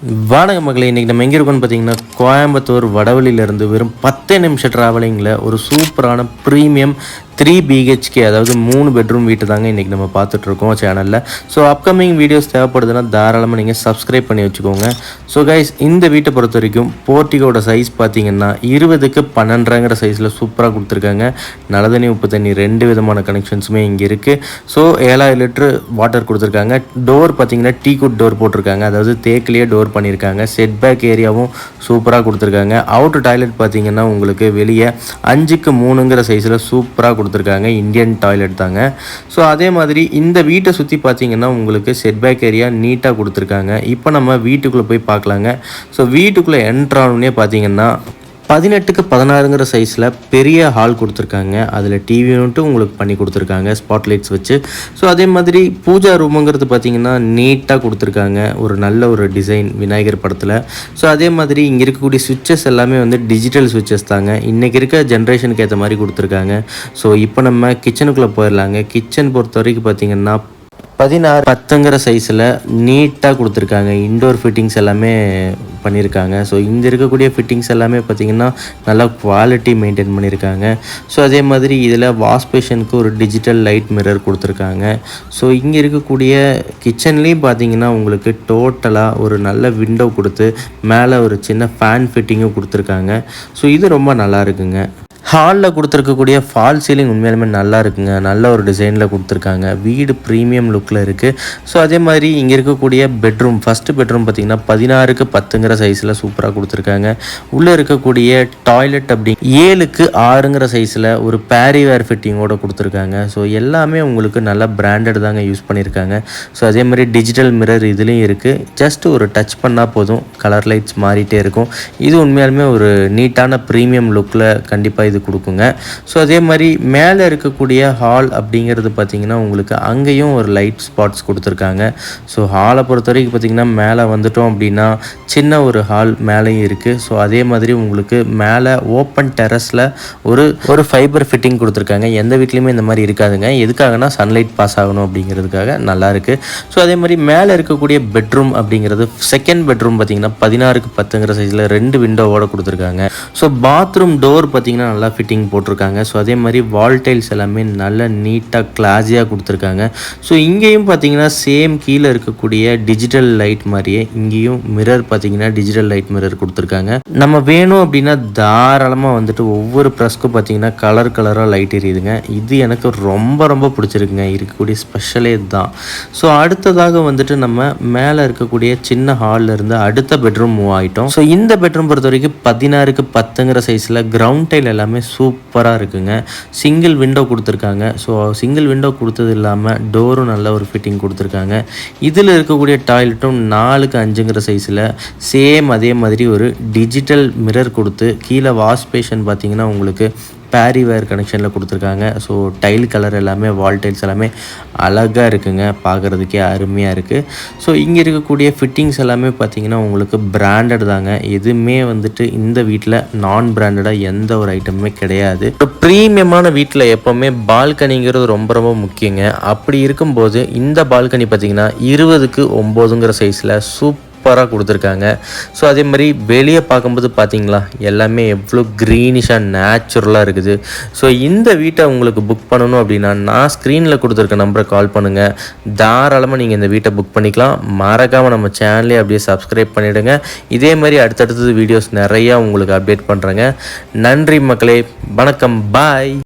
வாடகை மகளே இன்றைக்கி நம்ம எங்கே இருக்கோம்னு பார்த்தீங்கன்னா கோயம்புத்தூர் வடவழியிலேருந்து வெறும் பத்து நிமிஷம் ட்ராவலிங்கில் ஒரு சூப்பரான ப்ரீமியம் த்ரீ பிஹெச்கே அதாவது மூணு பெட்ரூம் வீட்டு தாங்க இன்றைக்கி நம்ம பார்த்துட்ருக்கோம் சேனலில் ஸோ அப்கமிங் வீடியோஸ் தேவைப்படுதுன்னா தாராளமாக நீங்கள் சப்ஸ்கிரைப் பண்ணி வச்சுக்கோங்க. ஸோ கைஸ் இந்த வீட்டை பொறுத்த வரைக்கும் போர்ட்டிகோட சைஸ் பார்த்தீங்கன்னா இருபதுக்கு பன்னெண்டுங்கிற சைஸில் சூப்பராக கொடுத்துருக்காங்க. நலதண்ணி உப்பு தண்ணி ரெண்டு விதமான கனெக்ஷன்ஸுமே இங்கே இருக்குது ஸோ ஏழாயிரம் லிட்டரு வாட்டர் கொடுத்துருக்காங்க. டோர் பார்த்தீங்கன்னா டீ குட் டோர் போட்டிருக்காங்க. அதாவது தேக்கிலேயே டோர் பண்ணியிருக்காங்க. செட் பேக் ஏரியாவும் சூப்பராக கொடுத்துருக்காங்க. அவுட் டாய்லெட் பார்த்தீங்கன்னா உங்களுக்கு வெளியே அஞ்சுக்கு மூணுங்கிற சைஸில் சூப்பராக கொடுத்துருக்காங்க இந்தியன் டாய்லெட் தாங்க. ஸோ அதே மாதிரி இந்த வீட்டை சுற்றி பார்த்தீங்கன்னா உங்களுக்கு செட் பேக் ஏரியா நீட்டாக கொடுத்துருக்காங்க. இப்போ நம்ம வீட்டுக்குள்ளே போய் பார்க்கலாங்க. ஸோ வீட்டுக்குள்ளே என்ட்ரானே பார்த்தீங்கன்னா பதினெட்டுக்கு பதினாறுங்கிற சைஸில் பெரிய ஹால் கொடுத்துருக்காங்க. அதில் டிவி வந்துட்டு உங்களுக்கு பண்ணி கொடுத்துருக்காங்க ஸ்பாட் லைட்ஸ் வச்சு. ஸோ அதே மாதிரி பூஜா ரூமுங்கிறது பார்த்தீங்கன்னா நீட்டாக கொடுத்துருக்காங்க. ஒரு நல்ல ஒரு டிசைன் விநாயகர் படத்தில். ஸோ அதே மாதிரி இங்கே இருக்கக்கூடிய சுவிட்சஸ் எல்லாமே வந்து டிஜிட்டல் சுவிட்சஸ் தாங்க. இன்றைக்கி இருக்க ஜென்ரேஷனுக்கு ஏற்ற மாதிரி கொடுத்துருக்காங்க. ஸோ இப்போ நம்ம கிச்சனுக்குள்ளே போயிடலாங்க. கிச்சன் பொறுத்த வரைக்கும் பார்த்தீங்கன்னா பதினாறு பத்துங்கிற சைஸில் நீட்டாக கொடுத்துருக்காங்க. இன்டோர் ஃபிட்டிங்ஸ் எல்லாமே பண்ணியிருக்காங்க. ஸோ இங்கே இருக்கக்கூடிய ஃபிட்டிங்ஸ் எல்லாமே பார்த்திங்கன்னா நல்லா குவாலிட்டி மெயின்டைன் பண்ணியிருக்காங்க. ஸோ அதே மாதிரி இதில் வாஷ் பேஷனுக்கு ஒரு டிஜிட்டல் லைட் மிரர் கொடுத்துருக்காங்க. ஸோ இங்கே இருக்கக்கூடிய கிச்சன்லேயும் பார்த்தீங்கன்னா உங்களுக்கு டோட்டலாக ஒரு நல்ல விண்டோ கொடுத்து மேலே ஒரு சின்ன ஃபேன் ஃபிட்டிங்கும் கொடுத்துருக்காங்க. ஸோ இது ரொம்ப நல்லா இருக்குங்க. ஹாலில் கொடுத்துருக்கக்கூடிய ஃபால் சீலிங் உண்மையாலுமே நல்லா இருக்குங்க. நல்ல ஒரு டிசைனில் கொடுத்துருக்காங்க. வீடு ப்ரீமியம் லுக்கில் இருக்குது ஸோ அதே மாதிரி இங்கே இருக்கக்கூடிய பெட்ரூம் ஃபஸ்ட்டு பெட்ரூம் பார்த்திங்கன்னா பதினாறுக்கு பத்துங்கிற சைஸில் சூப்பராக கொடுத்துருக்காங்க. உள்ளே இருக்கக்கூடிய டாய்லெட் அப்படி ஏழுக்கு ஆறுங்கிற சைஸில் ஒரு பேரிவேர் ஃபிட்டிங்கோட கொடுத்துருக்காங்க. ஸோ எல்லாமே உங்களுக்கு நல்ல பிராண்டட் தாங்க யூஸ் பண்ணியிருக்காங்க. ஸோ அதே மாதிரி டிஜிட்டல் மிரர் இதுலேயும் இருக்குது ஜஸ்ட் ஒரு டச் பண்ணால் போதும். கலர் லைட்ஸ் மாறிட்டே இருக்கும். இது உண்மையாலுமே ஒரு நீட்டான ப்ரீமியம் லுக்கில் கண்டிப்பாக இது கொடுக்குங்க. ஸோ அதே மாதிரி மேலே இருக்கக்கூடிய ஹால் அப்படிங்கிறது பார்த்திங்கன்னா உங்களுக்கு அங்கேயும் ஒரு லைட் ஸ்பாட்ஸ் கொடுத்துருக்காங்க. ஸோ ஹாலை பொறுத்த வரைக்கும் பார்த்திங்கன்னா மேலே வந்துட்டோம் அப்படின்னா சின்ன ஒரு ஹால் மேலேயும் இருக்குது ஸோ அதே மாதிரி உங்களுக்கு மேலே ஓப்பன் டெரஸில் ஒரு ஒரு ஃபைபர் ஃபிட்டிங் கொடுத்துருக்காங்க. எந்த வீட்லேயுமே இந்த மாதிரி இருக்காதுங்க. எதுக்காகனா சன்லைட் பாஸ் ஆகணும் அப்படிங்கிறதுக்காக நல்லா இருக்குது ஸோ அதே மாதிரி மேலே இருக்கக்கூடிய பெட்ரூம் அப்படிங்கிறது செகண்ட் பெட்ரூம் பார்த்திங்கன்னா பதினாறுக்கு பத்துங்கிற சைஸில் ரெண்டு விண்டோவோட கொடுத்துருக்காங்க. ஸோ பாத்ரூம் டோர் பார்த்திங்கன்னா நல்லா ஃபிட்டிங் போட்டிருக்காங்க. ஸோ அதே மாதிரி வால் டைல்ஸ் எல்லாமே நல்லா நீட்டாக கிளாஸியாக கொடுத்துருக்காங்க. ஸோ இங்கேயும் பார்த்தீங்கன்னா சேம் கீழே இருக்கக்கூடிய டிஜிட்டல் லைட் மாதிரியே இங்கேயும் மிரர் பார்த்தீங்கன்னா டிஜிட்டல் லைட் மிரர் கொடுத்துருக்காங்க. நம்ம வேணும் அப்படின்னா தாராளமாக வந்துட்டு ஒவ்வொரு ப்ரெஸ்க்கும் பார்த்தீங்கன்னா கலர் கலராக லைட் எரியுதுங்க. இது எனக்கு ரொம்ப ரொம்ப பிடிச்சிருக்குங்க. இருக்கக்கூடிய ஸ்பெஷலே இதுதான். ஸோ அடுத்ததாக வந்துட்டு நம்ம மேலே இருக்கக்கூடிய சின்ன ஹாலில் இருந்து அடுத்த பெட்ரூம் மூவ் ஆகிட்டோம் ஸோ இந்த பெட்ரூம் பொறுத்த வரைக்கும் பதினாறுக்கு பத்துங்கிற சைஸில் கிரவுண்ட் டைல் எல்லாமே சூப்பராக இருக்குங்க. சிங்கிள் விண்டோ கொடுத்துருக்காங்க. ஸோ சிங்கிள் விண்டோ கொடுத்தது இல்லாமல் டோரும் நல்ல ஒரு ஃபிட்டிங் கொடுத்துருக்காங்க. இதில் இருக்கக்கூடிய டாய்லெட்டும் நாலுக்கு அஞ்சுங்கிற சைஸில் சேம் அதே மாதிரி ஒரு டிஜிட்டல் மிரர் கொடுத்து கீழே வாஷ் பேஷன் பார்த்தீங்கன்னா உங்களுக்கு பேரி வேர் கனெக்ஷனில் கொடுத்துருக்காங்க. ஸோ டைல் கலர் எல்லாமே வால் டைல்ஸ் எல்லாமே அழகாக இருக்குங்க. பார்க்குறதுக்கே அருமையாக இருக்குது ஸோ இங்கே இருக்கக்கூடிய ஃபிட்டிங்ஸ் எல்லாமே பார்த்தீங்கன்னா உங்களுக்கு பிராண்டட் தாங்க. எதுவுமே வந்துட்டு இந்த வீட்டில் நான் பிராண்டடாக எந்த ஒரு ஐட்டமுமே கிடையாது. ஸோ ப்ரீமியமான வீட்டில் எப்போவுமே பால்கனிங்கிறது ரொம்ப ரொம்ப முக்கியங்க. அப்படி இருக்கும்போது இந்த பால்கனி பார்த்தீங்கன்னா இருபதுக்கு ஒம்போதுங்கிற சைஸில் சூப் சூப்பராக கொடுத்துருக்காங்க. ஸோ அதே மாதிரி வெளியே பார்க்கும்போது பார்த்தீங்களா எல்லாமே எவ்வளோ க்ரீனிஷாக நேச்சுரலாக இருக்குது. ஸோ இந்த வீட்டை உங்களுக்கு புக் பண்ணணும் அப்படின்னா நான் ஸ்க்ரீனில் கொடுத்துருக்க நம்பரை கால் பண்ணுங்கள் தாராளமாக நீங்கள் இந்த வீட்டை புக் பண்ணிக்கலாம். மறக்காமல் நம்ம சேனலே அப்படியே சப்ஸ்கிரைப் பண்ணிவிடுங்க இதே மாதிரி அடுத்தடுத்தது வீடியோஸ் நிறையா உங்களுக்கு அப்டேட் பண்ணுறேங்க நன்றி மக்களே வணக்கம் பாய்